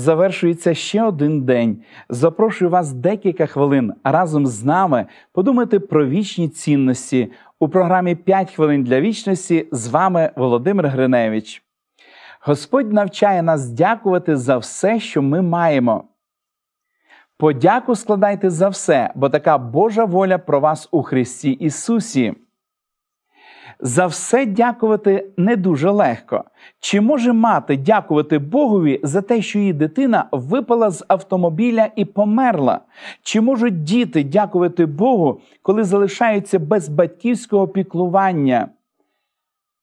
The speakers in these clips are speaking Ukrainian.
Завершується ще один день. Запрошую вас декілька хвилин разом з нами подумати про вічні цінності у програмі «5 хвилин для вічності. З вами Володимир Гриневич. Господь навчає нас дякувати за все, що ми маємо. Подяку складайте за все, бо така Божа воля про вас у Христі Ісусі. За все дякувати не дуже легко. Чи може мати дякувати Богові за те, що її дитина випала з автомобіля і померла? Чи можуть діти дякувати Богу, коли залишаються без батьківського піклування?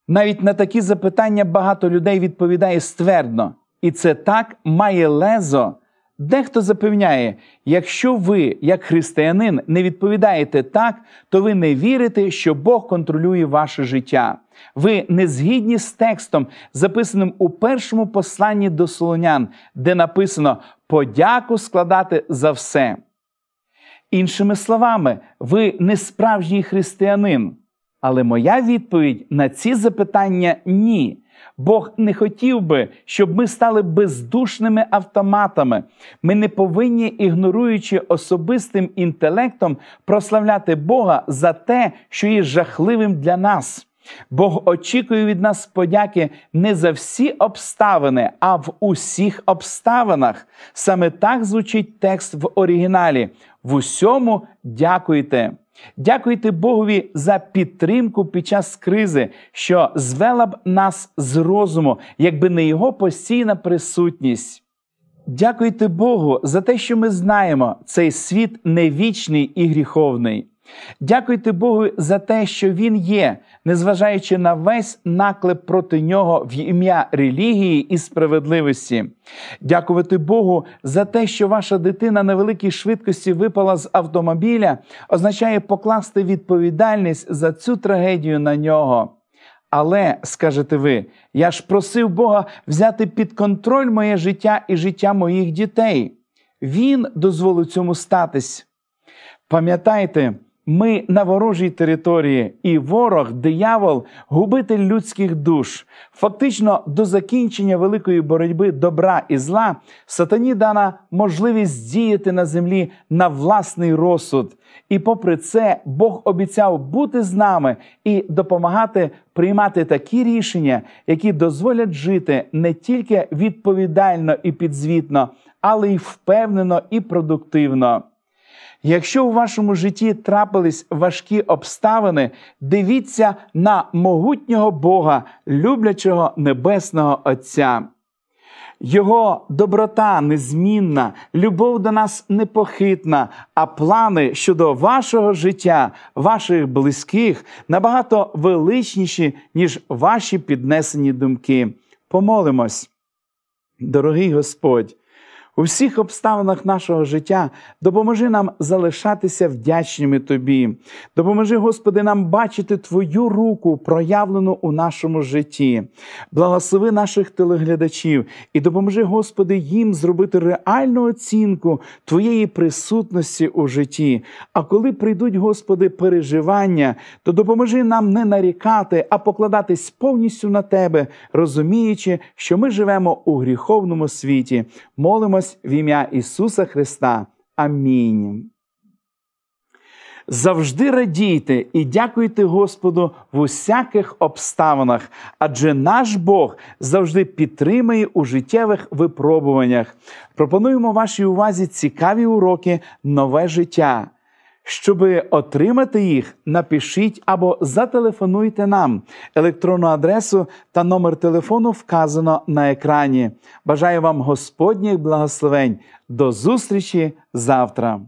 Навіть на такі запитання багато людей відповідає ствердно. І це так має лезо. Дехто запевняє, якщо ви, як християнин, не відповідаєте так, то ви не вірите, що Бог контролює ваше життя. Ви не згідні з текстом, записаним у першому посланні до Солонян, де написано подяку складати за все. Іншими словами, ви не справжній християнин. Але моя відповідь на ці запитання ні. Бог не хотів би, щоб ми стали бездушними автоматами. Ми не повинні, ігноруючи особистим інтелектом, прославляти Бога за те, що є жахливим для нас. Бог очікує від нас подяки не за всі обставини, а в усіх обставинах. Саме так звучить текст в оригіналі. В усьому дякуйте. Дякуйте Богові за підтримку під час кризи, що звела б нас з розуму, якби не його постійна присутність. Дякуйте Богу за те, що ми знаємо, цей світ не вічний і гріховний. Дякуйте Богу за те, що Він є, незважаючи на весь наклеп проти нього в ім'я релігії і справедливості. Дякувати Богу за те, що ваша дитина на великій швидкості випала з автомобіля, означає покласти відповідальність за цю трагедію на нього. Але, скажете ви, я ж просив Бога взяти під контроль моє життя і життя моїх дітей. Він дозволив цьому статись. Пам'ятайте, ми на ворожій території, і ворог, диявол, губитель людських душ. Фактично, до закінчення великої боротьби добра і зла сатані дана можливість діяти на землі на власний розсуд. І попри це, Бог обіцяв бути з нами і допомагати приймати такі рішення, які дозволять жити не тільки відповідально і підзвітно, але й впевнено і продуктивно. Якщо у вашому житті трапились важкі обставини, дивіться на могутнього Бога, люблячого Небесного Отця. Його доброта незмінна, любов до нас непохитна, а плани щодо вашого життя, ваших близьких набагато величніші, ніж ваші піднесені думки. Помолимось, дорогий Господь. У всіх обставинах нашого життя допоможи нам залишатися вдячними Тобі. Допоможи, Господи, нам бачити Твою руку, проявлену у нашому житті. Благослови наших телеглядачів і допоможи, Господи, їм зробити реальну оцінку Твоєї присутності у житті. А коли прийдуть, Господи, переживання, то допоможи нам не нарікати, а покладатись повністю на Тебе, розуміючи, що ми живемо у гріховному світі. Молимось в ім'я Ісуса Христа. Амінь. Завжди радійте і дякуйте Господу в усяких обставинах, адже наш Бог завжди підтримує у життєвих випробуваннях. Пропонуємо вашій увазі цікаві уроки нове життя. Щоб отримати їх, напишіть або зателефонуйте нам. Електронну адресу та номер телефону вказано на екрані. Бажаю вам Господніх благословень. До зустрічі завтра!